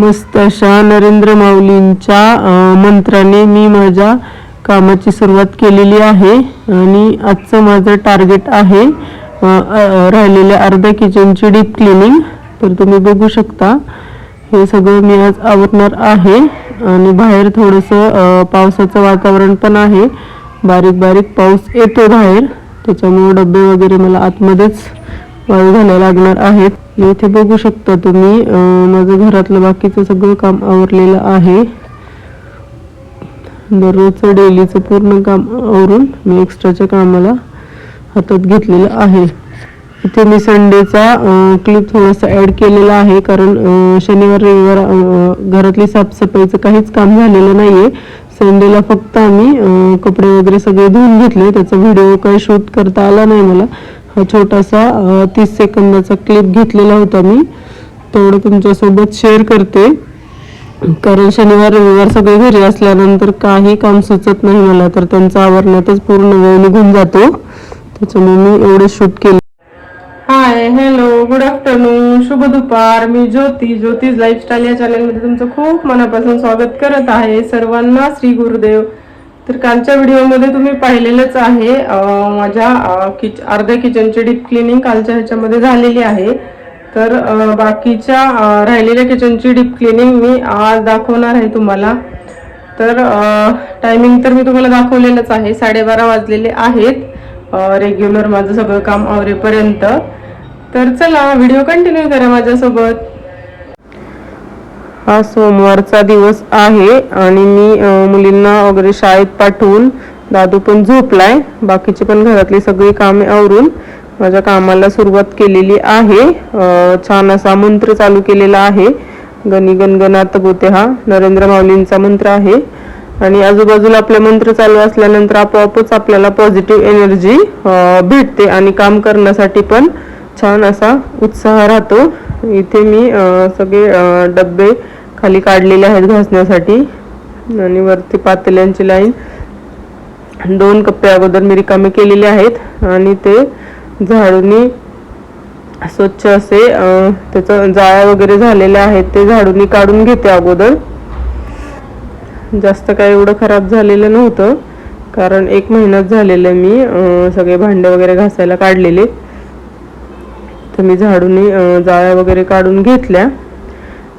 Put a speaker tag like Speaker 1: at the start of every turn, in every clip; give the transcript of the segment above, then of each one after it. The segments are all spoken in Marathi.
Speaker 1: मस्त अशा नरेंद्र माऊलींच्या मंत्राने मी माझ्या कामाची सुरुवात केलेली आहे. आणि आजचं माझं टार्गेट आहे राहिलेल्या अर्ध्या किचनची डीप क्लिनिंग तर तुम्ही बघू शकता हे सगळं मी आज आवरणार आहे. आणि बाहेर थोडंसं पावसाचं वातावरण पण आहे. बारीक बारीक पाऊस येतो बाहेर. त्याच्यामुळे डबे वगैरे मला आतमध्येच वाळू घालायला लागणार आहेत. मी इथे बघू शकता तुम्ही माझं घरातलं बाकीचं सगळं काम आवरलेलं आहे. दररोजचं डेलीचं पूर्ण काम आवरून मी एक्स्ट्राच्या कामाला हातात घेतलेलं आहे. इथे मी संडेचा क्लिप थोडासा ॲड केलेला आहे कारण शनिवार रविवार घरातली साफसफाईचं काहीच काम झालेलं नाहीये. संडेला फक्त आम्ही कपडे वगैरे सगळे धुवून घेतले त्याचा व्हिडिओ काही शूट करता आला नाही मला. हा छोटासा तीस सेकंदाचा क्लिप घेतलेला होता मी. तेवढं तुमच्यासोबत शेअर करते. कारण शनिवार रविवार सगळे घरी असल्यानंतर काही काम सुचत नाही मला तर त्यांचा आवरण्यातच पूर्ण वेळ निघून जातो. त्याच्यामुळे मी एवढे शूट केले. हाय हॅलो गुड आफ्टरनून शुभ दुपार. मी ज्योती ज्योतिष लाईफस्टाईल या चॅनलमध्ये तुमचं खूप मनापासून स्वागत करत आहे. सर्वांना श्री गुरुदेव. तर कालच्या व्हिडिओमध्ये तुम्ही पाहिलेलंच आहे माझ्या किच अर्ध्या किचनची डीप क्लिनिंग कालच्या ह्याच्यामध्ये झालेली आहे. तर बाकीच्या राहिलेल्या किचनची डीप क्लिनिंग मी आज दाखवणार आहे तुम्हाला. तर टायमिंग तर मी तुम्हाला दाखवलेलंच आहे साडेबारा वाजलेले आहेत रेग्युलर माझं सगळं काम आवरेपर्यंत. तर चला व्हिडिओ कंटिन्यू करा माझ्यासोबत. हा सोमवारचा दिवस आहे आणि मी मुलींना वगैरे शाळेत पाठवून दादू पण झोपलाय. बाकीची पण घरातली सगळी कामे आवरून माझ्या कामाला सुरुवात केलेली आहे. छान असा मंत्र चालू केलेला आहे. गणी गणगणात गोते हा नरेंद्र माऊलींचा मंत्र आहे. आणि आजूबाजूला आपले मंत्र चालू असल्यानंतर आपोआपच आपल्याला पॉझिटिव्ह एनर्जी भेटते आणि काम करण्यासाठी पण छान असा उत्साह राहतो. इथे मी सगळे डब्बे खाली काढलेले आहेत घासण्यासाठी. आणि वरती पातेल्यांची लाईन. दोन कप्पे अगोदर मी रिकामे केलेले आहेत. आणि ते झाडूनी स्वच्छ असे त्याचं जाळ्या वगैरे झालेल्या आहेत ते झाडूनी काढून घेते अगोदर. जास्त काय एवढं खराब झालेलं नव्हतं. कारण एक महिनाच झालेलं मी सगळे भांडे वगैरे घासायला काढलेले. इथं मी झाडूनी जाळ्या वगैरे काढून घेतल्या.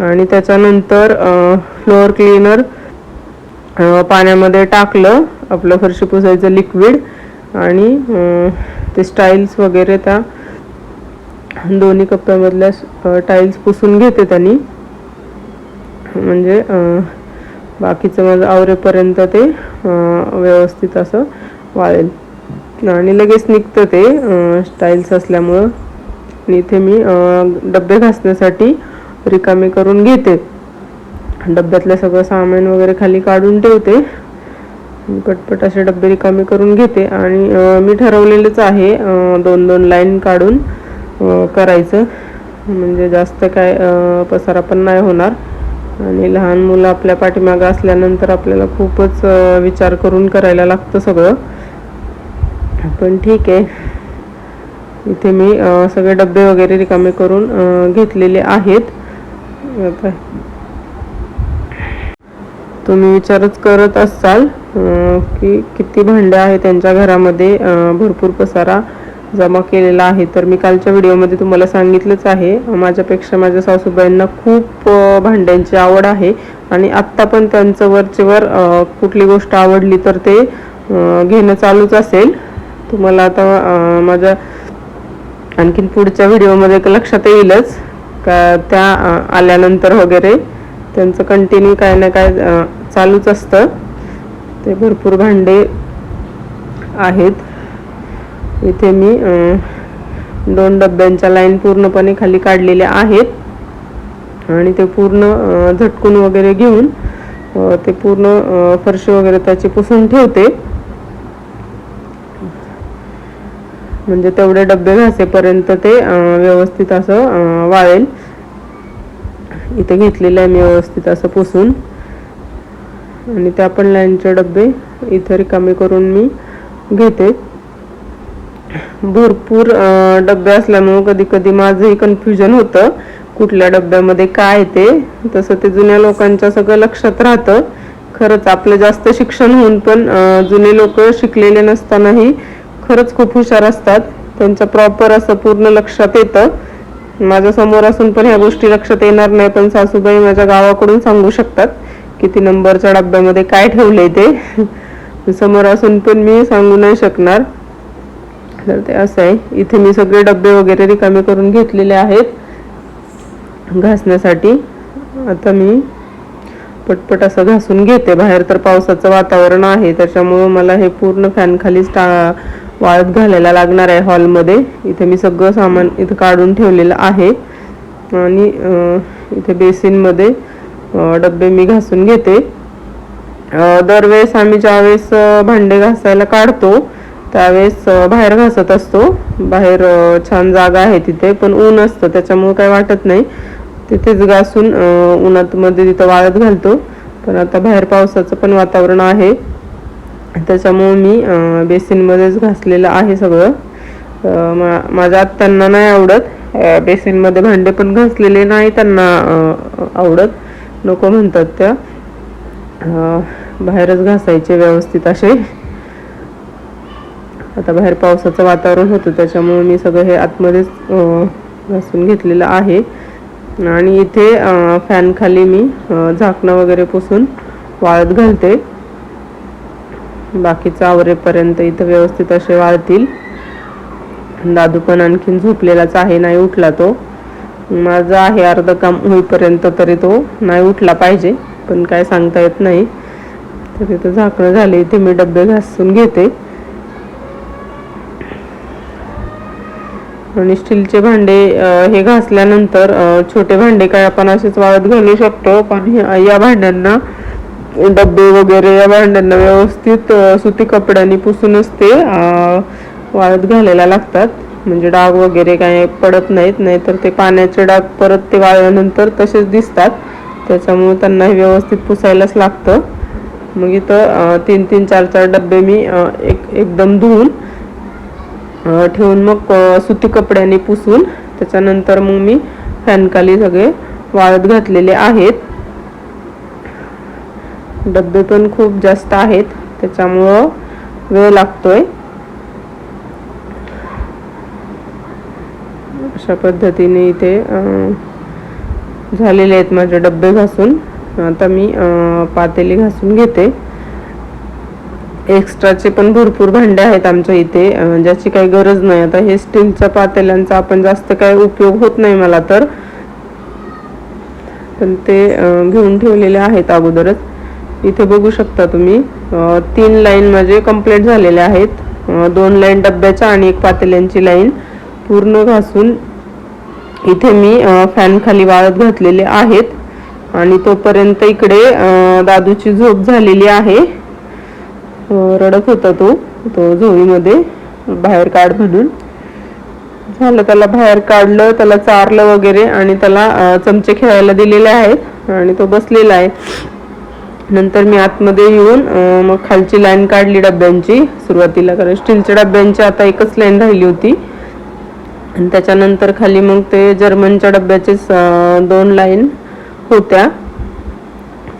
Speaker 1: आणि त्याच्यानंतर फ्लोअर क्लीनर पाण्यामध्ये टाकलं. आपलं फरशी पुसायचं लिक्विड आणि ते स्टाईल्स वगैरे त्या दोन्ही कप्प्यामधल्या टाईल्स पुसून घेते त्यांनी. म्हणजे बाकीचं माझं आवरेपर्यंत ते व्यवस्थित असं वाळेल. आणि लगेच निघतं ते स्टाईल्स असल्यामुळं. आणि इथे मी डबे घासण्यासाठी रिकामे करून घेते. डब्यातलं सगळं सामान वगैरे खाली काढून ठेवते. पटपट असे डबे रिकामे करून घेते. आणि मी ठरवलेलंच आहे दोन दोन लाईन काढून करायचं. म्हणजे जास्त काय पसारा पण नाही होणार. आणि लहान मुलं आपल्या पाठीमागं असल्यानंतर आपल्याला खूपच विचार करून करायला लागतं सगळं. पण ठीक आहे. इथे मी सगळे डबे वगैरे रिकामे करून घेतलेले आहेत. तुम्ही विचारच करत असाल की किती भांडे आहे त्यांच्या घरामध्ये भरपूर पसारा जमा केलेला आहे. तर मी कालच्या व्हिडिओमध्ये तुम्हाला सांगितलंच आहे माझ्यापेक्षा माझ्या सासूबाईंना खूप भांड्यांची आवड आहे. आणि आत्ता पण त्यांचं वरचेवर कुठली गोष्ट आवडली तर ते घेणं चालूच असेल. तुम्हाला आता माझ्या आणखीन पुढच्या व्हिडिओमध्ये एक लक्षात येईलच. का त्या आल्यानंतर वगैरे त्यांचं कंटिन्यू काय ना काय चालूच असतं. ते भरपूर भांडे आहेत. इथे मी दोन डब्यांच्या लाईन पूर्णपणे खाली काढलेल्या आहेत. आणि ते पूर्ण झटकून वगैरे घेऊन ते पूर्ण फरशी वगैरे त्याची पुसून ठेवते. म्हणजे तेवढे डबे घासेपर्यंत ते व्यवस्थित असं वाळेल. इथे घेतलेलं आहे मी व्यवस्थित असं पुसून. आणि त्या पण लाईनचे डबे इथे रिकामे करून मी घेते. भरपूर डबे असल्यामुळं कधी कधी माझंही कन्फ्युजन होतं कुठल्या डब्यामध्ये काय आहे ते. तसं ते जुन्या लोकांच्या सगळं लक्षात राहतं. खरंच आपलं जास्त शिक्षण होऊन पण जुने लोक शिकलेले नसतानाही खरंच खूप हुशार असतात. त्यांचं प्रॉपर असं पूर्ण लक्षात येतं. माझ्यासमोर असून पण ह्या गोष्टी लक्षात येणार नाही पण सासूबाई माझ्या गावाकडून सांगू शकतात किती नंबरच्या डब्यामध्ये काय ठेवलंय ते. समोर असून पण मी सांगू नाही शकणार. तर ते असं आहे. इथे मी सगळे डबे वगैरे रिकामे करून घेतलेले आहेत. घासण्यासाठी. आता मी पटपट असं घासून घेते. बाहेर तर पावसाचं वातावरण आहे. त्याच्यामुळं मला हे पूर्ण फॅन खालीच टा वाळत घालायला लागणार आहे हॉलमध्ये. इथे मी सगळं सामान इथं काढून ठेवलेलं आहे. आणि इथे बेसिनमध्ये डबे मी घासून घेते. दरवेळेस आम्ही ज्यावेळेस भांडे घासायला काढतो त्यावेळेस बाहेर घासत असतो. बाहेर छान जागा आहे तिथे पण ऊन असतं त्याच्यामुळं काही वाटत नाही. तिथेच घासून उन्हात मध्ये तिथं वाळत घालतो. पण आता बाहेर पावसाचं पण वातावरण आहे. त्याच्यामुळं मी बेसिनमध्येच घासलेलं आहे सगळं. मा- माझ्या आत्यांना नाही आवडत. बेसिनमध्ये भांडे पण घासलेले नाही त्यांना आवडत. नको म्हणतात त्या. बाहेरच घासायचे व्यवस्थित असे. आता बाहेर पावसाचं वातावरण होतं त्याच्यामुळे मी सगळं हे आतमध्येच घासून घेतलेलं आहे. आणि इथे फॅनखाली मी झाकणं वगैरे पुसून वाळत घालते. बाकीचं आवरेपर्यंत इथं व्यवस्थित असे वाळतील दादू पण आणखीन झोपलेलाच आहे नाही उठला तो. माझं आहे अर्ध काम होईपर्यंत तरी तो नाही उठला पाहिजे पण काय सांगता येत नाही. तर इथं झाकणं झाले इथे मी डबे घासून घेते. आणि स्टीलचे भांडे हे घासल्यानंतर छोटे भांडे काय आपण असेच वाळत घालू शकतो पण या भांड्यांना डब्बे वगैरे या भांड्यांना व्यवस्थित सुती कपड्यांनी पुसूनच ते वाळत घालायला लागतात. म्हणजे डाग वगैरे काय पडत नाहीत नाहीतर ते पाण्याचे डाग परत ते वाळल्यानंतर तसेच दिसतात. त्याच्यामुळे त्यांना हे व्यवस्थित पुसायलाच लागतं. मग इथं तीन तीन चार चार डब्बे मी एक एकदम धुवून ठेवून मग सुती कपड्याने पुसून त्याच्यानंतर मग मी फॅनखाली सगळे वाळत घातलेले आहेत. डब्बे पण खूप जास्त आहेत त्याच्यामुळं वेळ लागतोय. अशा पद्धतीने इथे झालेले आहेत माझे डब्बे घासून. आता मी पातेली घासून घेते. एक्स्ट्राचे पण भरपूर भांडे आहेत आमच्या इथे ज्याची काही गरज नाही. आता हे स्टीलच्या पातेल्यांचा आपण जास्त काही उपयोग होत नाही मला तर. पण ते घेऊन ठेवलेले आहेत अगोदरच. इथे बघू शकता तुम्ही. तीन लाईन माझे कंप्लीट झालेले आहेत. दोन लाईन डब्याच्या आणि एक पातेल्यांची लाईन. पूर्ण घासून इथे मी फॅन खाली वाळत घातलेले आहेत. आणि तोपर्यंत इकडे दादूची झोप झालेली आहे. रडत होता तो तो झोळीमध्ये बाहेर काढ म्हणून. झालं त्याला बाहेर काढलं त्याला चारलं वगैरे आणि त्याला चमचे खेळायला दिलेले आहेत. आणि तो बसलेला आहे. नंतर मी आतमध्ये येऊन मग खालची लाईन काढली डब्यांची. सुरुवातीला कारण स्टीलच्या डब्यांची आता एकच लाईन राहिली होती. आणि त्याच्यानंतर खाली मग ते जर्मनच्या डब्याचे दोन लाईन होत्या.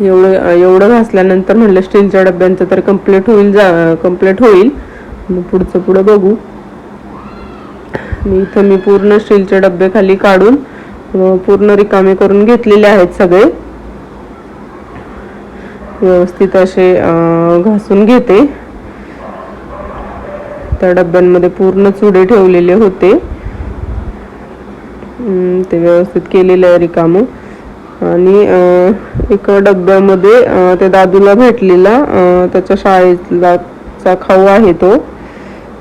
Speaker 1: एवढं एवढं घासल्यानंतर म्हणलं स्टीलच्या डब्यांचं तर कंप्लीट होईल जा कंप्लीट होईल. मग पुढचं पुढं बघू. मी इथं मी पूर्ण स्टीलचे डबे खाली काढून पूर्ण रिकामे करून घेतलेले आहेत सगळे. व्यवस्थित असे घासून घेते. त्या डब्यांमध्ये पूर्ण चुडे ठेवलेले होते. ते व्यवस्थित केलेलं आहे रिकामं. आणि एका डब्यामध्ये त्या दादूला भेटलेला त्याच्या शाळेतला चा खाऊ आहे तो.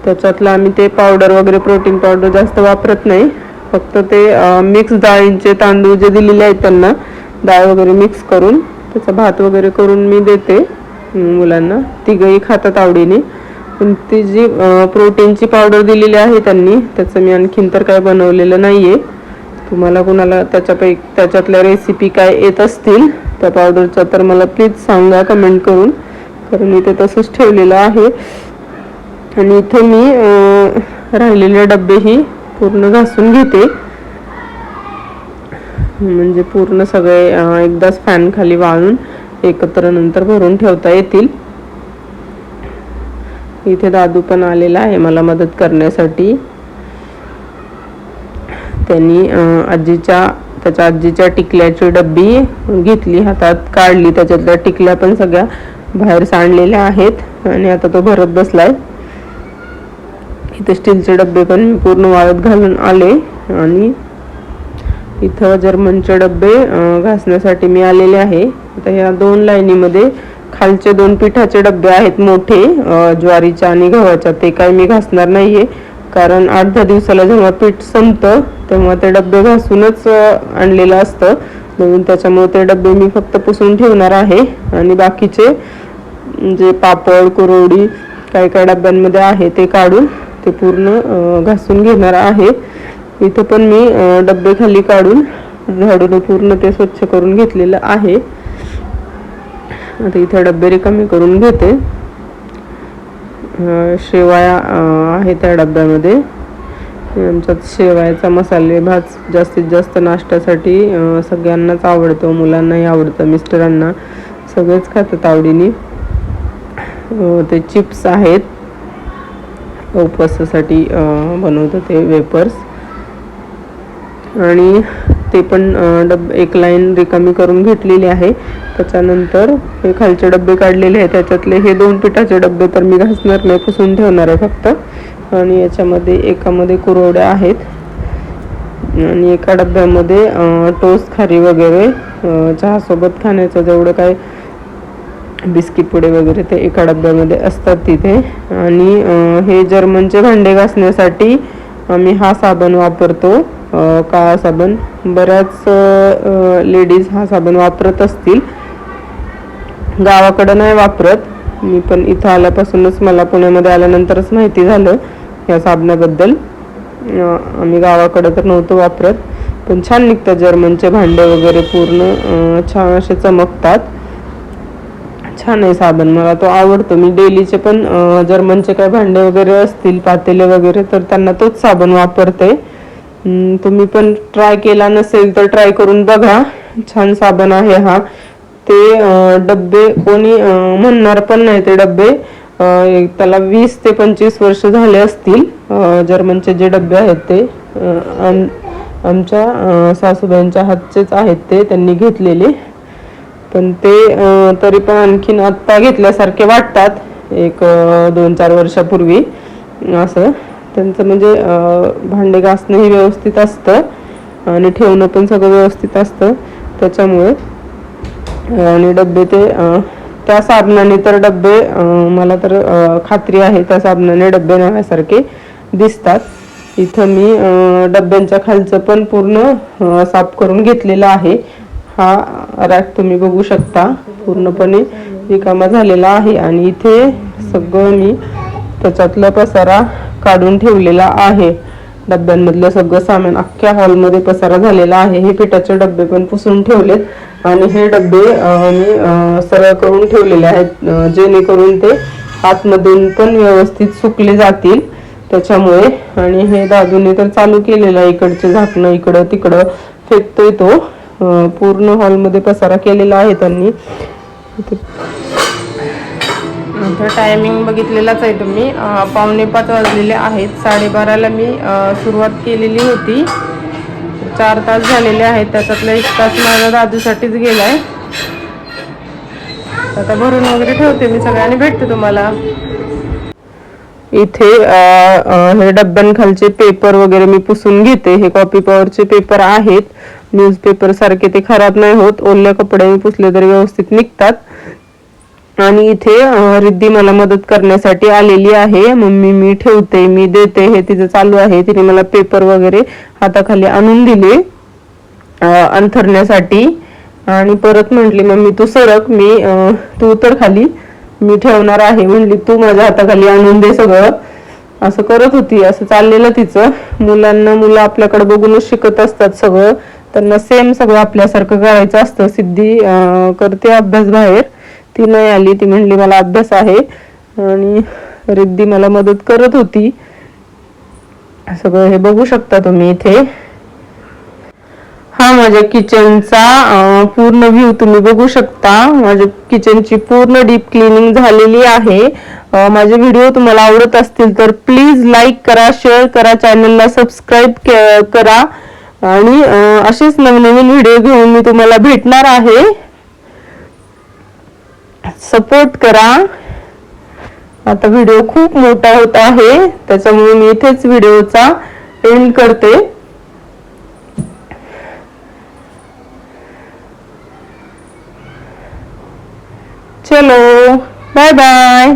Speaker 1: त्याच्यातलं आम्ही ते पावडर वगैरे प्रोटीन पावडर जास्त वापरत नाही. फक्त ते मिक्स डाळींचे तांदूळ जे दिलेले आहेत त्यांना डाळ वगैरे मिक्स करून त्याचा भात वगैरे करून मी देते मुलांना. तिघही खातात आवडीने. पण ती जी प्रोटीनची पावडर दिलेली आहे त्यांनी त्याचं मी आणखीन तर काय बनवलेलं नाही आहे तुम्हाला कुणाला त्याच्यापैकी त्याच्यातल्या रेसिपी काय येत असतील त्या पावडरच्या तर मला प्लीज सांगा कमेंट करून. कारण मी ते तसंच ठेवलेलं आहे. आणि इथे मी राहिलेले डब्बेही पूर्ण घासून घेते. म्हणजे पूर्ण सगळे एकदाच फॅन खाली वाळून एकत्र नंतर भरून ठेवता येतील. इथे दादू पण आलेला आहे मला मदत करण्यासाठी. त्यांनी आजीच्या त्याच्या आजीच्या टिकल्याची डब्बी घेतली हातात काढली त्याच्यातल्या टिकल्या पण सगळ्या बाहेर सांडलेल्या आहेत आणि आता तो भरत बसलाय. इथे स्टीलचे डब्बे पण पूर्ण वाळत घालून आले आणि इथं जर्मनचे डब्बे घासण्यासाठी मी आलेले आहे. आता ह्या दोन लाईनीमध्ये खालचे दोन पिठाचे डब्बे आहेत मोठे ज्वारीच्या आणि गव्हाच्या. ते काय मी घासणार नाहीये. कारण आठ दहा दिवसाला जेव्हा पीठ संपतं तेव्हा ते डब्बे घासूनच आणलेलं असतं. म्हणून त्याच्यामुळे ते डब्बे मी फक्त पुसून ठेवणार आहे. आणि बाकीचे जे पापड कुरोडी काय काय डब्यांमध्ये आहे ते काढून ते पूर्ण घासून घेणार आहे. इथं पण मी डब्बे खाली काढून झाडून पूर्ण ते स्वच्छ करून घेतलेलं आहे. आता इथे डब्बे रिकामी करून घेते. शेवाया आहे त्या डब्यामध्ये आमच्यात शेवायाचा मसाले भात जास्तीत जास्त नाश्त्यासाठी सगळ्यांनाच आवडतो मुलांनाही आवडतं मिस्टरांना सगळेच खातात आवडीने. ते चिप्स आहेत. उपवासासाठी बनवतं बनवतो ते वेपर्स आणि ते पण डब एक लाईन रिकामी करून घेतलेली आहे. त्याच्यानंतर हे खालचे डबे काढलेले आहेत. त्याच्यातले हे दोन पिठाचे डबे तर मी घासणार नाही पुसून ठेवणार आहे फक्त. आणि याच्यामध्ये एकामध्ये कुरवड्या आहेत. आणि एका डब्यामध्ये टोस टोस्ट खारी वगैरे चहासोबत खाण्याचं जेवढं काय बिस्किट पुडे वगैरे ते एका डब्यामध्ये असतात तिथे. आणि हे जर्मनचे भांडे घासण्यासाठी आम्ही हा साबण वापरतो. काळा साबण? बऱ्याच लेडीज हा साबण वापरत असतील. गावाकडं नाही वापरत. मी पण इथं आल्यापासूनच मला पुण्यामध्ये आल्यानंतरच माहिती झालं या साबणाबद्दल. आम्ही गावाकडं तर नव्हतं वापरत पण छान निघतात जर्मनचे भांडे वगैरे पूर्ण छान असे चमकतात. छान आहे साबण मला तो आवडतो. मी डेलीचे पण जर्मनचे काय भांडे वगैरे असतील पातेले वगैरे तर त्यांना तोच साबण वापरते. तुम्ही पण ट्राय केला नसेल तर ट्राय करून बघा. छान साबण आहे हा. ते डब्बे कोणी म्हणणार पण नाही ते डब्बे. एक त्याला वीस ते पंचवीस वर्ष झाले असतील जर्मनचे जे डब्बे आहेत ते. आम- आमच्या सासूबाईंच्या हातचेच आहेत ते त्यांनी घेतलेले. पण ते तरी पण आणखीन आत्ता घेतल्यासारखे वाटतात एक दोन चार वर्षापूर्वी. असं. त्यांचं म्हणजे भांडे घासणंही व्यवस्थित असतं आणि ठेवणं पण सगळं व्यवस्थित असतं त्याच्यामुळे. आणि डब्बे ते त्या साबणाने तर डब्बे मला तर खात्री आहे त्या साबणाने डब्बे नव्यासारखे दिसतात. इथं मी डब्यांच्या खालचं पण पूर्ण साफ करून घेतलेलं आहे. हा रॅक तुम्ही बघू शकता. पूर्णपणे रिकामा झालेला आहे आणि इथे सगळं मी त्याच्यातला पसारा काढून ठेवलेला आहे. डब्यांमधलं सगळं सामान अख्ख्या हॉलमध्ये पसारा झालेला आहे. हे पिठाचे डब्बे पण पुसून ठेवलेत. आणि हे डब्बे मी सरळ करून ठेवलेले आहेत जेणेकरून ते आतमधून पण व्यवस्थित सुकले जातील. त्याच्यामुळे आणि हे दादूने तर चालू केलेलं आहे. इकडचे झाकणं इकडं तिकडं फेकतोय तो. पूर्ण हॉलमध्ये पसारा केलेला आहे त्यांनी. तर टायमिंग बघितलेलाच आहे तुम्ही. अं, पावणे पाच वाजलेले आहेत. साडेबाराला मी सुरुवात केलेली होती. चार तास झालेले आहेत. त्याच्यातला एक तास माझा दादूसाठीच गेलाय. आता भरून वगैरे ठेवते मी सगळ्यांनी भेटते तुम्हाला. इथे हे डब्यांखालचे पेपर वगैरे मी पुसून घेते. हे कॉपी पॉवरचे पेपर आहेत. न्यूजपेपर सारखे ते खराब नाही होत. ओल्या कपड्याने पुसले तरी व्यवस्थित निघतात. आणि इथे रिद्धी मला मदत करण्यासाठी आलेली आहे. मम्मी मी ठेवते मी देते हे तिचं चालू आहे. तिने मला पेपर वगैरे हाताखाली आणून दिले अंथरण्यासाठी. आणि परत म्हटली मम्मी तू सरक मी तू उतर खाली. मी ठेवणार आहे. म्हणली तू माझ्या हाताखाली आणून दे सगळं. असं करत होती असं चाललेलं तिचं. मुलांना मुलं आपल्याकडे बघूनच शिकत असतात सगळं. त्यांना सेम सगळं आपल्यासारखं करायचं असतं. सिद्धी करते अभ्यास बाहेर. ती नाही आली. ती म्हणली मला अभ्यास आहे. आणि रिद्धी मला मदत करत होती. सगळं हे बघू शकता तुम्ही इथे. हा माझ्या किचनचा पूर्ण व्ह्यू तुम्ही बघू शकता. माझ्या किचनची पूर्ण डीप क्लिनिंग झालेली आहे. माझे व्हिडिओ तुम्हाला आवडत असतील तर प्लीज लाईक करा शेअर करा चॅनलला सबस्क्राईब करा. आणि असेच नवनवीन व्हिडिओ घेऊन मी तुम्हाला भेटणार आहे. सपोर्ट करा. आता व्हिडिओ खूप मोठा होत आहे त्याच्यामुळे मी इथेच व्हिडिओचा एंड करते. चलो बाय बाय